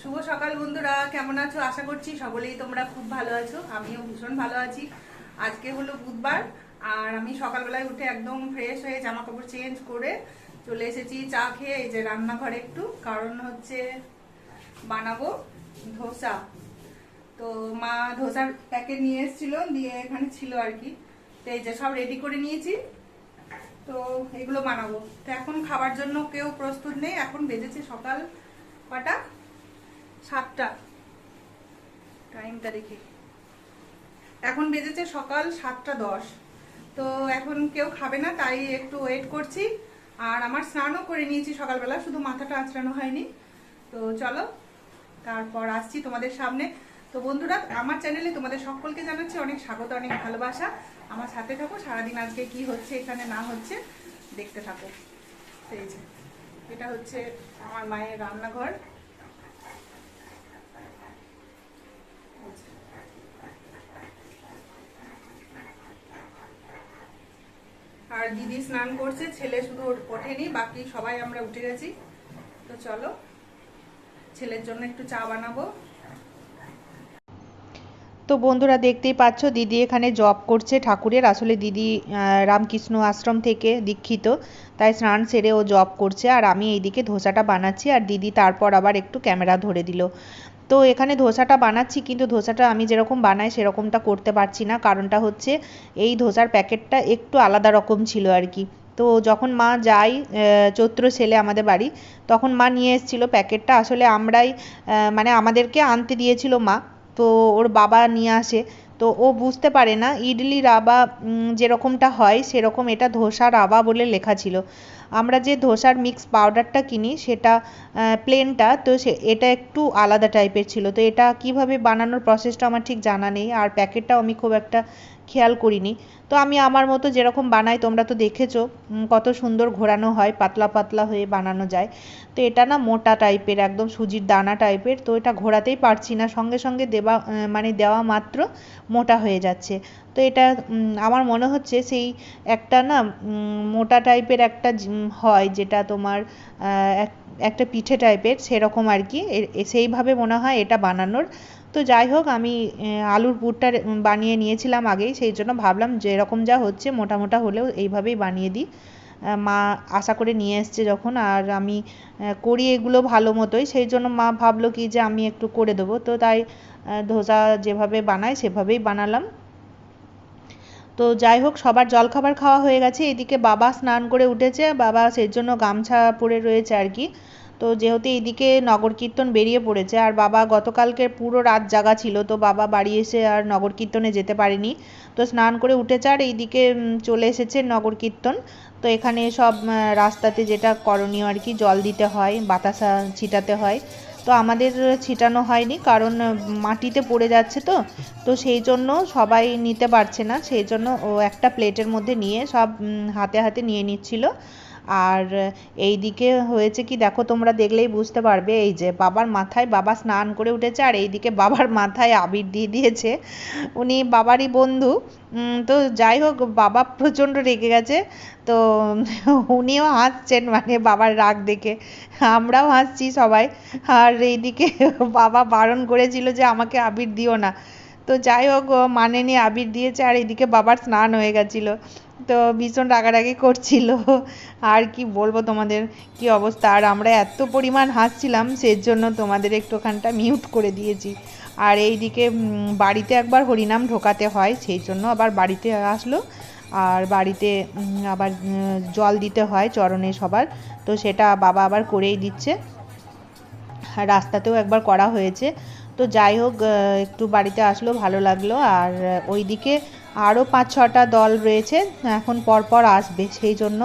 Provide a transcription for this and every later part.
শুভ সকাল বন্ধুরা, কেমন আছো? আশা করছি সকলেই তোমরা খুব ভালো আছো। আমিও ভীষণ ভালো আছি। আজকে হলো বুধবার, আর আমি সকালবেলায় উঠে একদম ফ্রেশ হয়ে জামা কাপড় চেঞ্জ করে চলে এসেছি চা খেয়ে, এই যে রান্নাঘরে একটু। কারণ হচ্ছে বানাবো ধোসা। তো মা ধোসার প্যাকেট নিয়ে এসেছিল, দিয়ে এখানে ছিল আর কি। তো এই যে সব রেডি করে নিয়েছি। তো এগুলো বানাবো। তো এখন খাবার জন্য কেউ প্রস্তুত নেই, এখন বেজেছে সকাল কটা? সাতটা। টাইমটা দেখি। এখন বেজেছে সকাল সাতটা দশ। তো এখন কেউ খাবে না, তাই একটু ওয়েট করছি। আর আমার স্নানও করে নিয়েছি সকালবেলা, শুধু মাথাটা আঁচড়ানো হয়নি। তো চলো, তারপর আসছি তোমাদের সামনে। তো বন্ধুরা, আমার চ্যানেলে তোমাদের সকলকে জানাচ্ছি অনেক স্বাগত, অনেক ভালোবাসা। আমার সাথে থাকো, সারাদিন আজকে কি হচ্ছে, এখানে না হচ্ছে, দেখতে থাকো। এই এটা হচ্ছে আমার মায়ের রান্নাঘর। আর দিদি স্নান করছে, ছেলে শুধু ওঠেনি, বাকি সবাই আমরা উঠে গেছি। তো চলো, ছেলের জন্য একটু চা বানাবো। তো বন্ধুরা দেখতেই পাচ্ছ, দিদি এখানে জব করছে ঠাকুরের, আসলে দিদি রামকৃষ্ণ আশ্রম থেকে দীক্ষিত, তাই স্নান সেরে ও জব করছে। আর আমি এইদিকে ধোসাটা বানাচ্ছি, আর দিদি তারপর আবার একটু ক্যামেরা ধরে দিল। তো এখানে ধোসাটা বানাচ্ছি, কিন্তু ধোসাটা আমি যেরকম বানাই সেরকমটা করতে পারছি না। কারণটা হচ্ছে এই ধোসার প্যাকেটটা একটু আলাদা রকম ছিল আর কি। তো যখন মা যাই চৈত্র ছেলে আমাদের বাড়ি, তখন মা নিয়ে এসেছিল প্যাকেটটা। আসলে আমরাই মানে আমাদেরকে আনতে দিয়েছিল মা। তো ওর বাবা নিয়ে আসে। তো ও বুঝতে পারে না, ইডলি রাবা যেরকমটা হয় সেরকম এটা ধোসা রাবা বলে লেখা ছিল। আমরা যে ধোসার মিক্স পাউডারটা কিনি সেটা প্লেনটা তো সে, এটা একটু আলাদা টাইপের ছিল। তো এটা কীভাবে বানানোর প্রসেসটা আমার ঠিক জানা নেই, আর প্যাকেটটাও আমি খুব একটা খেয়াল করিনি। তো আমি আমার মতো যেরকম বানাই, তোমরা তো দেখেছ কত সুন্দর ঘোরানো হয়, পাতলা পাতলা হয়ে বানানো যায়। তো এটা না মোটা টাইপের, একদম সুজির দানা টাইপের, তো এটা ঘোরাতেই পারছি না। সঙ্গে সঙ্গে দেওয়া মানে দেওয়া মাত্র মোটা হয়ে যাচ্ছে। তো এটা আমার মনে হচ্ছে সেই একটা না মোটা টাইপের একটা হয়, যেটা তোমার এক- একটা পিঠে টাইপের, সেরকম আর কি। সেইভাবে মনে হয় এটা বানানোর। তো যাই হোক, আমি আলুর পুরটা বানিয়ে নিয়েছিলাম আগেই, সেই জন্য ভাবলাম যে এরকম যা হচ্ছে মোটা মোটা হলেও এইভাবেই বানিয়ে দিই। মা আশা করে নিয়ে এসছে যখন, আর আমি করি এগুলো ভালো মতোই, সেই জন্য মা ভাবলো কি যে আমি একটু করে দেবো। তো তাই ধোসা যেভাবে বানায় সেভাবেই বানালাম। তো যাই হোক, সবার জলখাবার খাওয়া হয়ে গেছে, এদিকে বাবা স্নান করে উঠেছে, বাবা সেই জন্য গামছা পরে রয়েছে আর কি। তো যেহেতু এইদিকে নগর কীর্তন বেরিয়ে পড়েছে, আর বাবা গতকালকে পুরো রাত জাগা ছিল, তো বাবা বাড়ি এসে আর নগর কীর্তনে যেতে পারেনি। তো স্নান করে উঠেছে আর এইদিকে চলে এসেছে নগর কীর্তন তো এখানে সব রাস্তাতে যেটা করণীয় আর কি, জল দিতে হয়, বাতাসা ছিটাতে হয়। তো আমাদের ছিটানো হয়নি, কারণ মাটিতে পড়ে যাচ্ছে তো। তো সেই জন্য সবাই নিতে পারছে না, সেই জন্য ও একটা প্লেটের মধ্যে নিয়ে সব হাতে হাতে নিয়ে নিচ্ছিল। আর এই দিকে হয়েছে কি, দেখো তোমরা দেখলেই বুঝতে পারবে, এই যে বাবার মাথায় বাবা স্নান করে উঠেছে আর এইদিকে বাবার মাথায় আবির দিয়ে দিয়েছে। উনি বাবারই বন্ধু তো যাই হোক, বাবা প্রচণ্ড রেগে গেছে, তো উনিও হাসছেন মানে বাবার রাগ দেখে, আমরাও হাসছি সবাই। আর এইদিকে বাবা বারণ করেছিল যে আমাকে আবির দিও না। তো যাই হোক, ও মানেনি আবির দিয়েছে আর এদিকে বাবার স্নান হয়ে গেছিল। তো ভীষণ রাগারাগি করছিল। আর কি বলব তোমাদের, কি অবস্থা? আর আমরা এত পরিমাণ হাসছিলাম সেই জন্য তোমাদের একটুখানটা মিউট করে দিয়েছি। আর এইদিকে বাড়িতে একবার হরিনাম ঢোকাতে হয় সেই জন্য আবার বাড়িতে আসলো। আর বাড়িতে আবার জল দিতে হয় চরণে সবার। তো সেটা বাবা আবার করেই দিচ্ছে। আর রাস্তাতেও একবার করা হয়েছে। তো যাই হোক একটু বাড়িতে আসলো, ভালো লাগল। আর ওইদিকে আরও পাঁচ ছটা দল রয়েছে, এখন পরপর আসবে, সেই জন্য।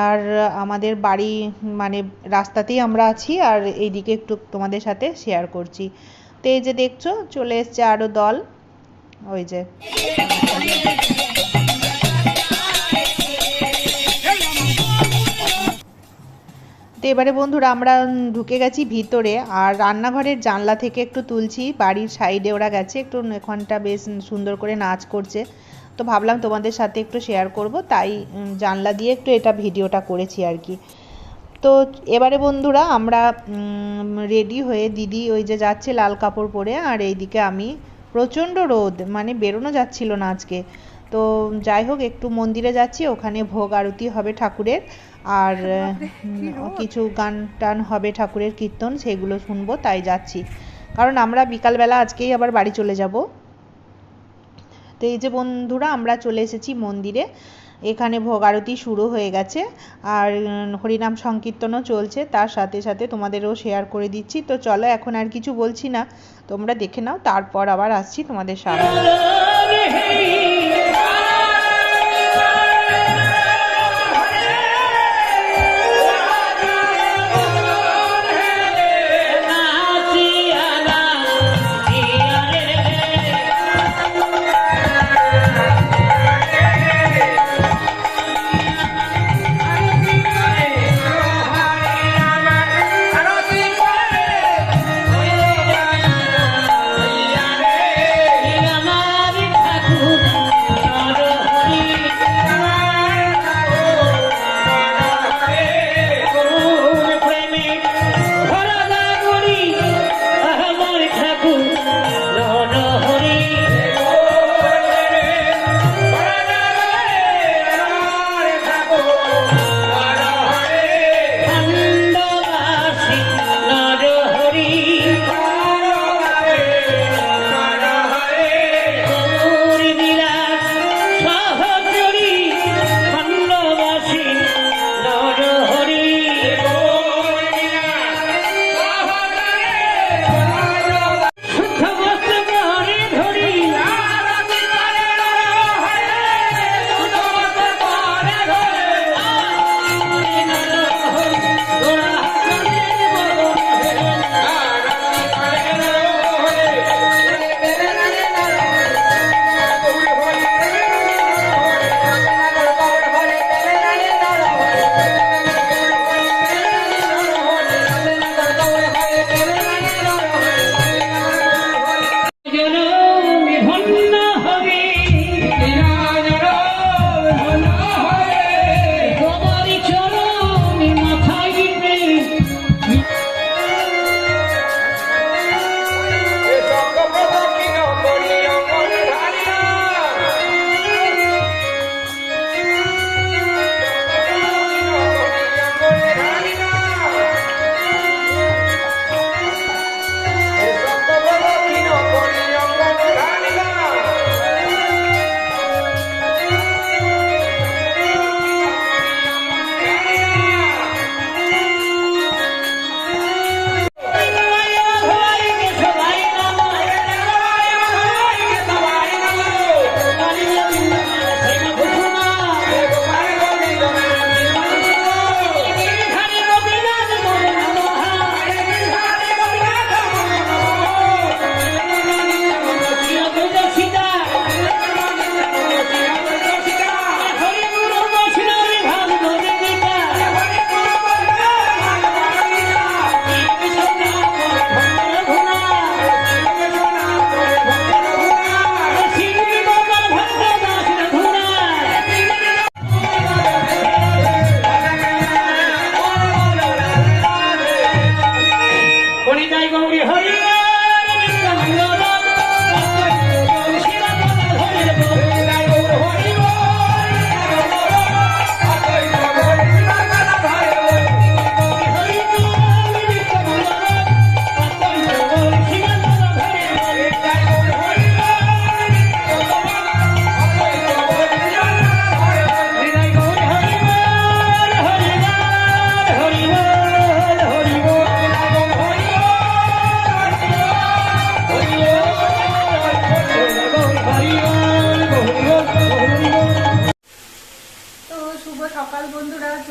আর, আমাদের বাড়ি মানে রাস্তাতেই আমরা আছি, আর এইদিকে একটু তোমাদের সাথে শেয়ার করছি। তো এই যে দেখছ, চলে এসছে আরও দল। ওই যে। তো এবারে বন্ধুরা আমরা ঢুকে গেছি ভিতরে, আর রান্নাঘরের জানলা থেকে একটু তুলছি, বাড়ির সাইডে ওরা গেছে, একটু এখানটা বেশ সুন্দর করে নাচ করছে। তো ভাবলাম তোমাদের সাথে একটু শেয়ার করব, তাই জানলা দিয়ে একটু এটা ভিডিওটা করেছি আর কি। তো এবারে বন্ধুরা আমরা রেডি হয়ে দিদি ওই যে যাচ্ছে লাল কাপড় পরে, আর এইদিকে আমি প্রচণ্ড রোদ মানে বেরোনো যাচ্ছিল না আজকে। তো যাই হোক একটু মন্দিরে যাচ্ছি ওখানে ভোগ আরতি হবে ঠাকুরের। আর কিছু গান টান হবে ঠাকুরের কীর্তন সেগুলো শুনব তাই যাচ্ছি। কারণ আমরা বিকালবেলা আজকেই আবার বাড়ি চলে যাব। তো এই যে বন্ধুরা আমরা চলে এসেছি মন্দিরে। এখানে ভোগ আরতি শুরু হয়ে গেছে। আর হরিনাম সংকীর্তনও চলছে। তার সাথে সাথে তোমাদেরও শেয়ার করে দিচ্ছি। তো চলো এখন আর কিছু বলছি না। তোমরা দেখে নাও তারপর আবার আসছি তোমাদের সামনে।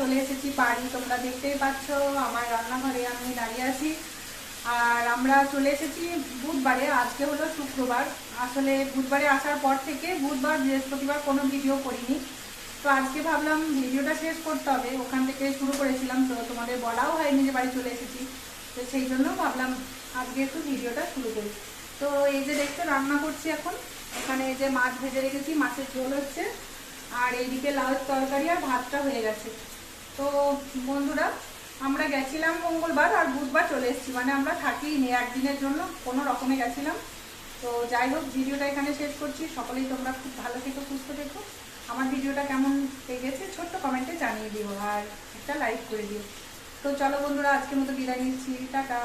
চলে এসেছি বাড়ি। তোমরা দেখতেই পাচ্ছ, আমার রান্নাঘরে আমি দাঁড়িয়ে আছি। আর আমরা চলে এসেছি বুধবারে, আজকে হলো শুক্রবার। আসলে বুধবারে আসার পর থেকে বুধবার বৃহস্পতিবার কোনো ভিডিও করিনি। তো আজকে ভাবলাম ভিডিওটা শেষ করতে হবে। ওখান থেকে শুরু করেছিলাম, তো তোমাদের বলাও হয়নি যে বাড়ি চলে এসেছি। তো সেই জন্য ভাবলাম আজকে একটু ভিডিওটা শুরু করি। তো এই যে দেখতে রান্না করছি এখন। এখানে যে মাছ ভেজে রেখেছি, মাছের ঝোল হচ্ছে। আর এইদিকে লাউ তরকারি আর ভাতটা হয়ে গেছে। তো বন্ধুরা, আমরা গেছিলাম মঙ্গলবার আর বুধবার চলে এসেছি। মানে আমরা থাকিনি একদিনের জন্য, কোনো রকমে গেছিলাম। তো যাই হোক, ভিডিওটা এখানে শেষ করছি। সকলেই তোমরা খুব ভালো থেকো, সুস্থ থেকো। আমার ভিডিওটা কেমন লেগেছে ছোট্ট কমেন্টে জানিয়ে দিও আর একটা লাইক করে দিও। তো চলো বন্ধুরা, আজকের মতো বিদায় নিচ্ছি। টাটা।